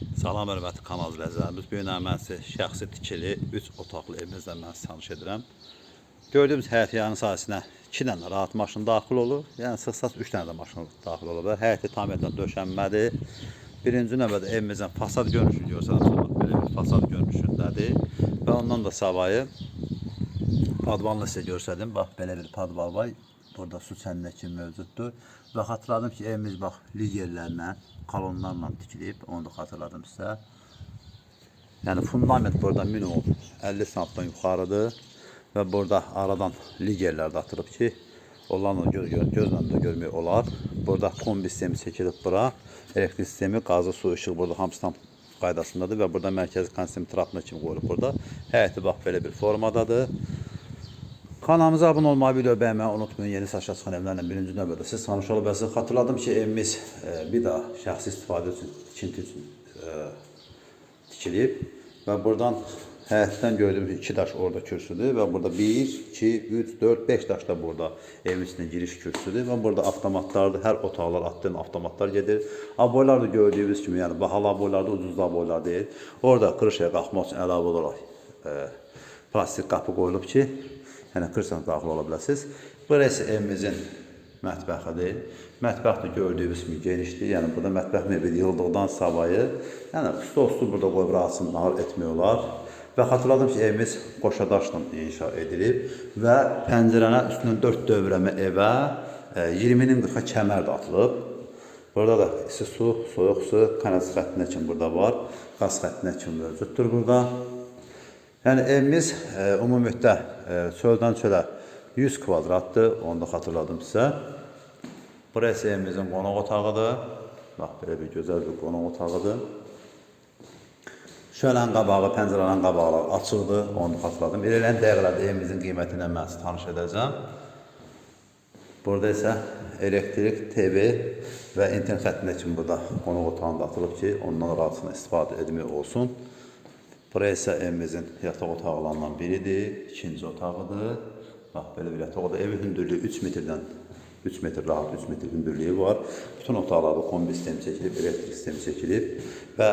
Salam hörmətli kanal izləyicilərimiz. Bu gün əməlsi şəxsi tikili 3 otaqlı evimizlə mən tanış edirəm. Gördüyümüz həyət yanı sahəsinə 2 dənə rahat maşın daxil olur. Yəni sıxsas 3 dənə də maşın daxil olur. Həyəti tamamilə döşənmədir. Birinci növbədə evimizin fasad görünüşünü göstərəm. Belə bir fasad görünüşündədir. Və ondan da savayı padvalını sizə göstərdim. Bax belə bir padval var. Burada su çənnəki mövcuddur. Və xatırladım ki, evimiz bax ligerlərlə, kolonlarla tikilib. Onu da xatırladım sizə. Yəni fundament burada minimum 50 santdan yuxarıdır və burada aradan ligerlər də atılıb ki, onlarla göz, göz, gözlə də görmək olar. Burada kombi sistemi çəkilib bura. Elektrik sistemi, qazı, su, işıq burada hamısı tam qaydasındadır və burada mərkəzi trapına kimi qoyulub burada. Həyəti bax belə bir formadadır. Kanalımıza abunə olmayı, video bəyənməyi unutmayın. Yeni saçlar çıxan evlərlə birinci növbədə siz tanış olub. Siz xatırladım ki, evimiz e, bir daha şəxsi istifadə üçün, tikinti üçün e, tikilib və buradan həyətdən gördüyümüz iki daş orada kürsüdür və burada 1, 2, 3, 4, 5 daş da burada evin içində giriş kürsüdür və burada avtomatlardır. Hər otaqlar atdığın avtomatlar gedir. Aboylar da gördüyünüz kimi, yəni bahalı aboylar da, ucuz aboylar deyil. Orada qırışaya qalxmaq üçün əlavə olaraq e, plastik qapı qoyulub ki, yəni kırsanız daxil ola bilərsiniz. Burası evimizin mətbəxidir. Mətbəx də gördüyünüz kimi genişdir. Yəni burada mətbəx mebeli yığıldıqdan savayı, yəni stolsu burada qoyub rahatsız nahar etmək olar. Və xatırladım ki, evimiz qoşadaşla inşa edilib və pəncərənə üstündən 4 dövrəmə evə e, 20-nin 40-a kəmər də atılıb. Burada da isti su, soyuq su, kanalizasiya xəttinə kimi burada var. Qaz xəttinə kimi mövcuddur burada. Yəni evimiz e, ümumilikdə e, çöldən çölə 100 kvadratdır, onu da xatırladım sizə. Burası evimizin qonaq otağıdır. Bax, belə bir gözəl bir qonaq otağıdır. Şölən qabağı, pəncərələrin qabaqları açıqdır, onu xatırladım. İlerləyən dəqiqələrdə evimizin qiyməti ilə mən sizi tanış edəcəm. Burada isə elektrik, TV və internet xəttinə kimi burada qonaq otağında atılıb ki, ondan rahatlıqla istifadə etmək olsun. Burası evimizin yataq otaqlarından biridir, ikinci otağıdır. Bax, belə bir yataq otağı. Evin hündürlüyü 3 metrdən 3 metr rahat 3 metr hündürlüyü var. Bütün otaqlarda kombi sistemi çəkilib, elektrik sistemi çəkilib və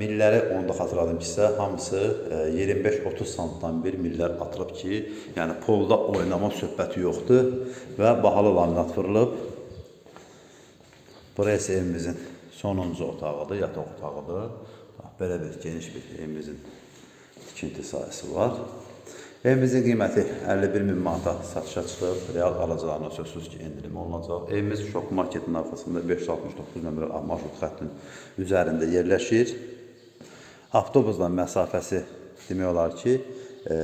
milləri onu da xatırladım ki, sizə hamısı e, 25-30 santdan bir millər atılıb ki, yəni polda oynama söhbəti yoxdur və bahalı laminat vurulub. Burası evimizin sonuncu otağıdır, yataq otağıdır. Bax, belə bir geniş bir evimizin tikinti sahəsi var. Evimizin qiyməti 51 min manata satışa çıxıb. Real alıcılarına sözsüz ki, endirim olunacaq. Evimiz Şok Marketin arxasında 569 nömrə marşrut xəttinin üzərində yerləşir. Avtobusla məsafəsi demək olar ki, e,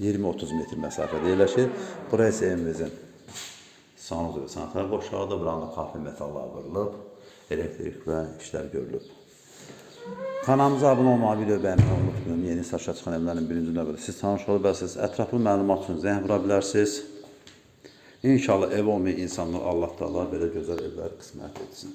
20-30 metr məsafədə yerləşir. Burası evimizin sanuzu və sanitar qoşağıdır. Buranın kafe metallar vurulub, elektrik və işlər görülüb. Kanalımıza abunə olmağı, video bəyənməyi unutmayın. Yeni saçlar çıxan evlərin birinci növbədə siz tanış ola bilərsiniz. Ətraflı məlumat üçün zəng vura bilərsiniz. İnşallah ev olmayan insanlar Allah Taala belə gözəl evlər qismət etsin.